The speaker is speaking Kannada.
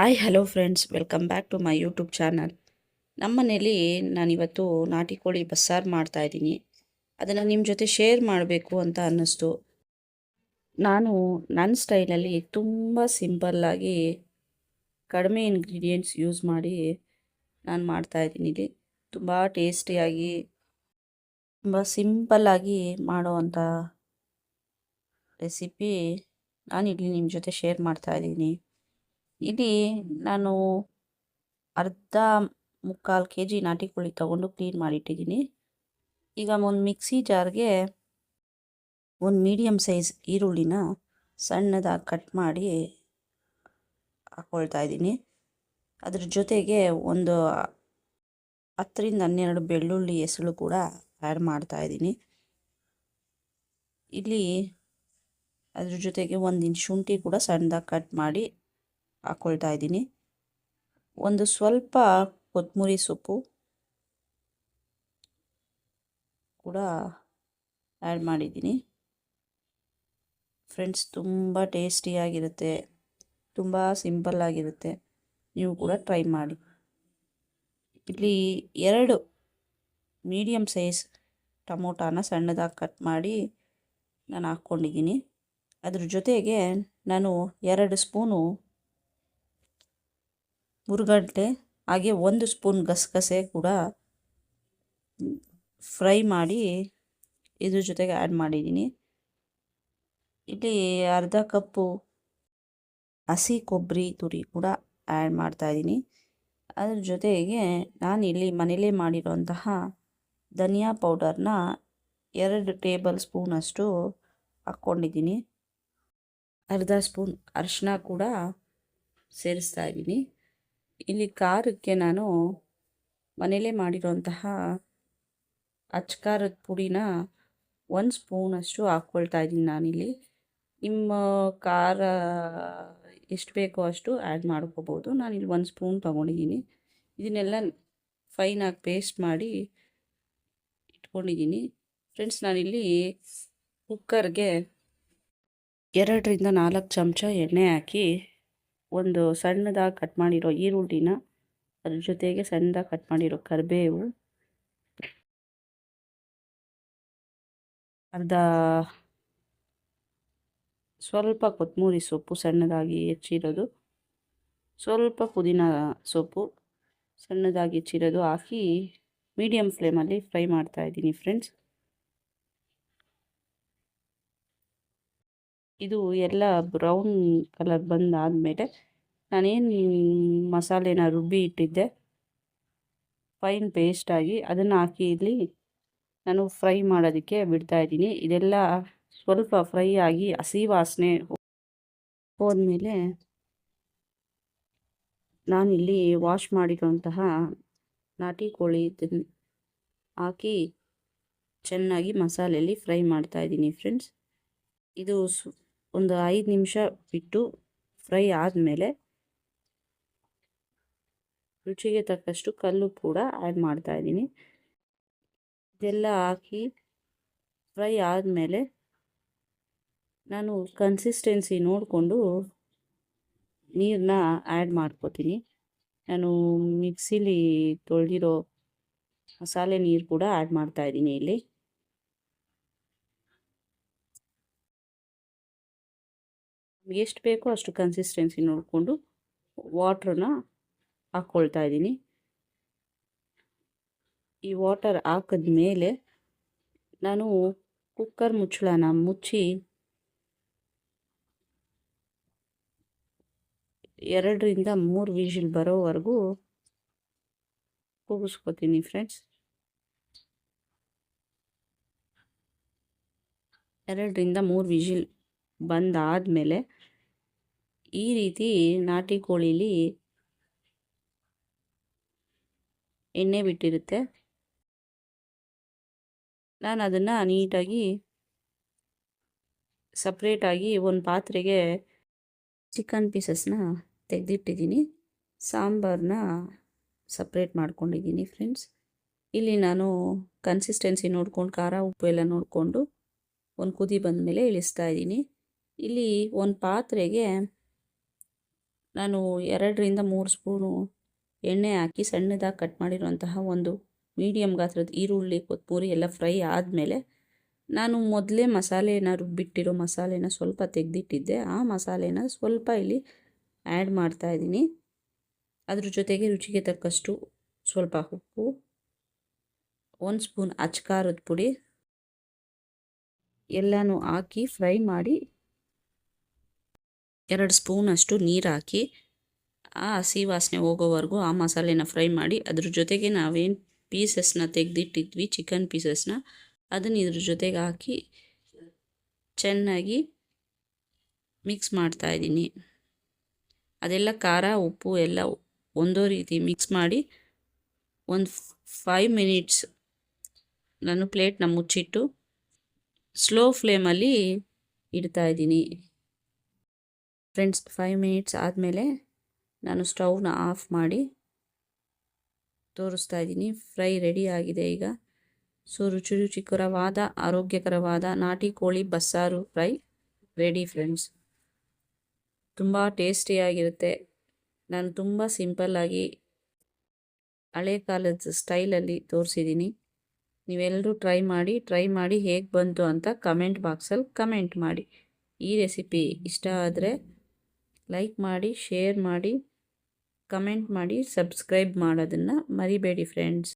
Hi hello friends welcome back to my YouTube channel ನಮ್ಮ ಮನೇಲಿ ನಾನಿವತ್ತು ನಾಟಿ ಕೋಳಿ ಬಸ್ಸಾರು ಮಾಡ್ತಾಯಿದ್ದೀನಿ ಅದನ್ನು ನಿಮ್ಮ ಜೊತೆ ಶೇರ್ ಮಾಡಬೇಕು ಅಂತ ಅನ್ನಿಸ್ತು. ನಾನು ನನ್ನ ಸ್ಟೈಲಲ್ಲಿ ತುಂಬ ಸಿಂಪಲ್ಲಾಗಿ ಕಡಿಮೆ ಇಂಗ್ರೀಡಿಯೆಂಟ್ಸ್ ಯೂಸ್ ಮಾಡಿ ನಾನು ಮಾಡ್ತಾಯಿದ್ದೀನಿ ಇಲ್ಲಿ ತುಂಬ ಟೇಸ್ಟಿಯಾಗಿ ತುಂಬ ಸಿಂಪಲ್ಲಾಗಿ ಮಾಡೋವಂಥ ರೆಸಿಪಿ ನಾನು ಇಲ್ಲಿ ನಿಮ್ಮ ಜೊತೆ ಶೇರ್ ಮಾಡ್ತಾ ಇದ್ದೀನಿ. ಇಲ್ಲಿ ನಾನು ಅರ್ಧ ಮುಕ್ಕಾಲು ಕೆ ಜಿ ನಾಟಿ ಕೋಳಿ ತೊಗೊಂಡು ಕ್ಲೀನ್ ಮಾಡಿಟ್ಟಿದ್ದೀನಿ. ಈಗ ಒಂದು ಮಿಕ್ಸಿ ಜಾರ್ಗೆ ಒಂದು ಮೀಡಿಯಮ್ ಸೈಜ್ ಈರುಳ್ಳಿನ ಸಣ್ಣದಾಗಿ ಕಟ್ ಮಾಡಿ ಹಾಕ್ಕೊಳ್ತಾ ಇದ್ದೀನಿ. ಅದ್ರ ಜೊತೆಗೆ ಒಂದು ಹತ್ತರಿಂದ ಹನ್ನೆರಡು ಬೆಳ್ಳುಳ್ಳಿ ಹೆಸಳು ಕೂಡ ಆ್ಯಡ್ ಮಾಡ್ತಾ ಇದ್ದೀನಿ. ಇಲ್ಲಿ ಅದ್ರ ಜೊತೆಗೆ ಒಂದು ಶುಂಠಿ ಕೂಡ ಸಣ್ಣದಾಗಿ ಕಟ್ ಮಾಡಿ ಹಾಕ್ಕೊಳ್ತಾ ಇದ್ದೀನಿ. ಒಂದು ಸ್ವಲ್ಪ ಕೊತ್ತಂಬರಿ ಸೊಪ್ಪು ಕೂಡ ಆ್ಯಡ್ ಮಾಡಿದ್ದೀನಿ. ಫ್ರೆಂಡ್ಸ್, ತುಂಬ ಟೇಸ್ಟಿಯಾಗಿರುತ್ತೆ ತುಂಬ ಸಿಂಪಲ್ಲಾಗಿರುತ್ತೆ ನೀವು ಕೂಡ ಟ್ರೈ ಮಾಡಿ. ಇಲ್ಲಿ ಎರಡು ಮೀಡಿಯಮ್ ಸೈಜ್ ಟೊಮೊಟಾನ ಸಣ್ಣದಾಗಿ ಕಟ್ ಮಾಡಿ ನಾನು ಹಾಕ್ಕೊಂಡಿದ್ದೀನಿ. ಅದ್ರ ಜೊತೆಗೆ ನಾನು ಎರಡು ಸ್ಪೂನು ಹುರ್ಗಡ್ಲೆ ಹಾಗೆ ಒಂದು ಸ್ಪೂನ್ ಗಸಗಸೆ ಕೂಡ ಫ್ರೈ ಮಾಡಿ ಇದ್ರ ಜೊತೆಗೆ ಆ್ಯಡ್ ಮಾಡಿದ್ದೀನಿ. ಇಲ್ಲಿ ಅರ್ಧ ಕಪ್ಪು ಹಸಿ ಕೊಬ್ಬರಿ ತುರಿ ಕೂಡ ಆ್ಯಡ್ ಮಾಡ್ತಾಯಿದ್ದೀನಿ ಅದ್ರ ಜೊತೆಗೆ ನಾನು ಇಲ್ಲಿ ಮನೇಲೇ ಮಾಡಿರೋಂತಹ ಧನಿಯಾ ಪೌಡರ್ನ ಎರಡು ಟೇಬಲ್ ಸ್ಪೂನಷ್ಟು ಹಾಕ್ಕೊಂಡಿದ್ದೀನಿ. ಅರ್ಧ ಸ್ಪೂನ್ ಅರಿಶಿನ ಕೂಡ ಸೇರಿಸ್ತಾ ಇದ್ದೀನಿ. ಇಲ್ಲಿ ಖಾರಕ್ಕೆ ನಾನು ಮನೇಲೇ ಮಾಡಿರೋಂತಹ ಅಚ್ಕಾರದ ಪುಡಿನ ಒಂದು ಸ್ಪೂನಷ್ಟು ಹಾಕ್ಕೊಳ್ತಾ ಇದ್ದೀನಿ ನಾನಿಲ್ಲಿ. ನಿಮ್ಮ ಖಾರ ಎಷ್ಟು ಬೇಕೋ ಅಷ್ಟು ಆ್ಯಡ್ ಮಾಡ್ಕೋಬೋದು. ನಾನಿಲ್ಲಿ ಒಂದು ಸ್ಪೂನ್ ತೊಗೊಂಡಿದ್ದೀನಿ. ಇದನ್ನೆಲ್ಲ ಫೈನಾಗಿ ಪೇಸ್ಟ್ ಮಾಡಿ ಇಟ್ಕೊಂಡಿದ್ದೀನಿ. ಫ್ರೆಂಡ್ಸ್ ನಾನಿಲ್ಲಿ ಕುಕ್ಕರ್ಗೆ ಎರಡರಿಂದ ನಾಲ್ಕು ಚಮಚ ಎಣ್ಣೆ ಹಾಕಿ ಒಂದು ಸಣ್ಣದಾಗಿ ಕಟ್ ಮಾಡಿರೋ ಈರುಳ್ಳಿನ ಅದ್ರ ಜೊತೆಗೆ ಸಣ್ಣದಾಗಿ ಕಟ್ ಮಾಡಿರೋ ಕರಿಬೇವು, ಅರ್ಧ ಸ್ವಲ್ಪ ಕೊತ್ತಂಬರಿ ಸೊಪ್ಪು ಸಣ್ಣದಾಗಿ ಹೆಚ್ಚಿರೋದು, ಸ್ವಲ್ಪ ಪುದೀನ ಸೊಪ್ಪು ಸಣ್ಣದಾಗಿ ಹೆಚ್ಚಿರೋದು ಹಾಕಿ ಮೀಡಿಯಮ್ ಫ್ಲೇಮಲ್ಲಿ ಫ್ರೈ ಮಾಡ್ತಾ ಇದ್ದೀನಿ ಫ್ರೆಂಡ್ಸ್ ಇದು ಎಲ್ಲ ಬ್ರೌನ್ ಕಲರ್ ಬಂದಾದಮೇಲೆ ನಾನೇನು ಮಸಾಲೆನ ರುಬ್ಬಿ ಇಟ್ಟಿದ್ದೆ. ಫೈನ್ ಪೇಸ್ಟಾಗಿ ಅದನ್ನು ಹಾಕಿ ಇಲ್ಲಿ ನಾನು ಫ್ರೈ ಮಾಡೋದಕ್ಕೆ ಬಿಡ್ತಾಯಿದ್ದೀನಿ ಇದೆಲ್ಲ ಸ್ವಲ್ಪ ಫ್ರೈ ಆಗಿ ಹಸಿ ವಾಸನೆ ಹೋದ್ಮೇಲೆ ನಾನಿಲ್ಲಿ ವಾಶ್ ಮಾಡಿರುವಂತಹ ನಾಟಿ ಕೋಳಿ ಹಾಕಿ ಚೆನ್ನಾಗಿ ಮಸಾಲೆಯಲ್ಲಿ ಫ್ರೈ ಮಾಡ್ತಾಯಿದ್ದೀನಿ ಫ್ರೆಂಡ್ಸ್ ಇದು ಒಂದು ಐದು ನಿಮಿಷ ಬಿಟ್ಟು ಫ್ರೈ ಆದಮೇಲೆ ರುಚಿಗೆ ತಕ್ಕಷ್ಟು ಕಲ್ಲು ಕೂಡ ಆ್ಯಡ್ ಮಾಡ್ತಾ ಇದ್ದೀನಿ. ಇದೆಲ್ಲ ಹಾಕಿ ಫ್ರೈ ಆದಮೇಲೆ ನಾನು ಕನ್ಸಿಸ್ಟೆನ್ಸಿ ನೋಡಿಕೊಂಡು ನೀರನ್ನ ಆ್ಯಡ್ ಮಾಡ್ಕೋತೀನಿ. ನಾನು ಮಿಕ್ಸಿಲಿ ತೊಳೆದಿರೋ ಮಸಾಲೆ ನೀರು ಕೂಡ ಆ್ಯಡ್ ಮಾಡ್ತಾಯಿದ್ದೀನಿ ಇಲ್ಲಿ. ಎಷ್ಟು ಬೇಕೋ ಅಷ್ಟು ಕನ್ಸಿಸ್ಟೆನ್ಸಿ ನೋಡಿಕೊಂಡು ವಾಟ್ರನ್ನ ಹಾಕ್ಕೊಳ್ತಾ ಇದ್ದೀನಿ. ಈ ವಾಟರ್ ಹಾಕಿದ ಮೇಲೆ ನಾನು ಕುಕ್ಕರ್ ಮುಚ್ಚಳನ ಮುಚ್ಚಿ ಎರಡರಿಂದ ಮೂರು ವಿಷಿಲ್ ಬರೋವರೆಗೂ ಕೂಗಿಸ್ಕೋತೀನಿ ಫ್ರೆಂಡ್ಸ್ ಎರಡರಿಂದ ಮೂರು ವಿಷಿಲ್ ಬಂದಾದಮೇಲೆ ಈ ರೀತಿ ನಾಟಿ ಕೋಳಿಲಿ ಎಣ್ಣೆ ಬಿಟ್ಟಿರುತ್ತೆ. ನಾನು ಅದನ್ನು ನೀಟಾಗಿ ಸಪ್ರೇಟಾಗಿ ಒಂದು ಪಾತ್ರೆಗೆ ಚಿಕನ್ ಪೀಸಸ್ನ ತೆಗೆದಿಟ್ಟಿದ್ದೀನಿ. ಸಾಂಬಾರನ್ನ ಸಪ್ರೇಟ್ ಮಾಡ್ಕೊಂಡಿದ್ದೀನಿ ಫ್ರೆಂಡ್ಸ್ ಇಲ್ಲಿ ನಾನು ಕನ್ಸಿಸ್ಟೆನ್ಸಿ ನೋಡ್ಕೊಂಡು ಖಾರ, ಉಪ್ಪು ಎಲ್ಲ ನೋಡಿಕೊಂಡು ಒಂದು ಕುದಿ ಬಂದ ಮೇಲೆ ಇಳಿಸ್ತಾ ಇದ್ದೀನಿ. ಇಲ್ಲಿ ಒಂದು ಪಾತ್ರೆಗೆ ನಾನು ಎರಡರಿಂದ ಮೂರು ಸ್ಪೂನು ಎಣ್ಣೆ ಹಾಕಿ ಸಣ್ಣದಾಗಿ ಕಟ್ ಮಾಡಿರುವಂತಹ ಒಂದು ಮೀಡಿಯಮ್ ಗಾತ್ರದ ಈರುಳ್ಳಿ ಕೊತ್ತಂಬರಿ ಎಲ್ಲ ಫ್ರೈ ಆದಮೇಲೆ ನಾನು ಮೊದಲೇ ಮಸಾಲೆನ ರುಬ್ಬಿಟ್ಟಿರೋ ಮಸಾಲೆನ ಸ್ವಲ್ಪ ತೆಗೆದಿಟ್ಟಿದ್ದೆ. ಆ ಮಸಾಲೆನ ಸ್ವಲ್ಪ ಇಲ್ಲಿ ಆ್ಯಡ್ ಮಾಡ್ತಾಯಿದ್ದೀನಿ ಅದ್ರ ಜೊತೆಗೆ ರುಚಿಗೆ ತಕ್ಕಷ್ಟು ಸ್ವಲ್ಪ ಉಪ್ಪು, ಒಂದು ಸ್ಪೂನ್ ಅಚ್ಕಾರದ ಪುಡಿ ಎಲ್ಲನೂ ಹಾಕಿ ಫ್ರೈ ಮಾಡಿ ಎರಡು ಸ್ಪೂನಷ್ಟು ನೀರು ಹಾಕಿ ಆ ಹಸಿ ವಾಸನೆ ಹೋಗೋವರೆಗೂ ಆ ಮಸಾಲೆನ ಫ್ರೈ ಮಾಡಿ ಅದ್ರ ಜೊತೆಗೆ ನಾವೇನು ಪೀಸಸ್ನ ತೆಗೆದಿಟ್ಟಿದ್ವಿ, ಚಿಕನ್ ಪೀಸಸ್ನ, ಅದನ್ನು ಇದ್ರ ಜೊತೆಗೆ ಹಾಕಿ ಚೆನ್ನಾಗಿ ಮಿಕ್ಸ್ ಮಾಡ್ತಾ ಇದ್ದೀನಿ. ಅದೆಲ್ಲ ಖಾರ, ಉಪ್ಪು ಎಲ್ಲ ಒಂದೋ ರೀತಿ ಮಿಕ್ಸ್ ಮಾಡಿ ಒಂದು ಫೈವ್ ಮಿನಿಟ್ಸ್ ನಾನು ಪ್ಲೇಟ್ನ ಮುಚ್ಚಿಟ್ಟು ಸ್ಲೋ ಫ್ಲೇಮಲ್ಲಿ ಇಡ್ತಾಯಿದ್ದೀನಿ ಫ್ರೆಂಡ್ಸ್ ಫೈವ್ ಮಿನಿಟ್ಸ್ ಆದಮೇಲೆ ನಾನು ಸ್ಟವ್ನ ಆಫ್ ಮಾಡಿ ತೋರಿಸ್ತಾ ಇದ್ದೀನಿ. ಫ್ರೈ ರೆಡಿ ಆಗಿದೆ ಈಗ. ಸೊ, ರುಚಿ ರುಚಿಕರವಾದ, ಆರೋಗ್ಯಕರವಾದ ನಾಟಿ ಕೋಳಿ ಬಸ್ಸಾರು ಫ್ರೈ ರೆಡಿ ಫ್ರೆಂಡ್ಸ್. ತುಂಬ ಟೇಸ್ಟಿಯಾಗಿರುತ್ತೆ ನಾನು ತುಂಬ ಸಿಂಪಲ್ಲಾಗಿ ಹಳೆ ಕಾಲದ ಸ್ಟೈಲಲ್ಲಿ ತೋರಿಸಿದ್ದೀನಿ. ನೀವೆಲ್ಲರೂ ಟ್ರೈ ಮಾಡಿ ಟ್ರೈ ಮಾಡಿ ಹೇಗೆ ಬಂತು ಅಂತ ಕಮೆಂಟ್ ಬಾಕ್ಸಲ್ಲಿ ಕಮೆಂಟ್ ಮಾಡಿ. ಈ ರೆಸಿಪಿ ಇಷ್ಟ ಆದರೆ ಲೈಕ್ ಮಾಡಿ ಶೇರ್ ಮಾಡಿ ಕಮೆಂಟ್ ಮಾಡಿ ಸಬ್ಸ್ಕ್ರೈಬ್ ಮಾಡೋದನ್ನು ಮರಿಬೇಡಿ ಫ್ರೆಂಡ್ಸ್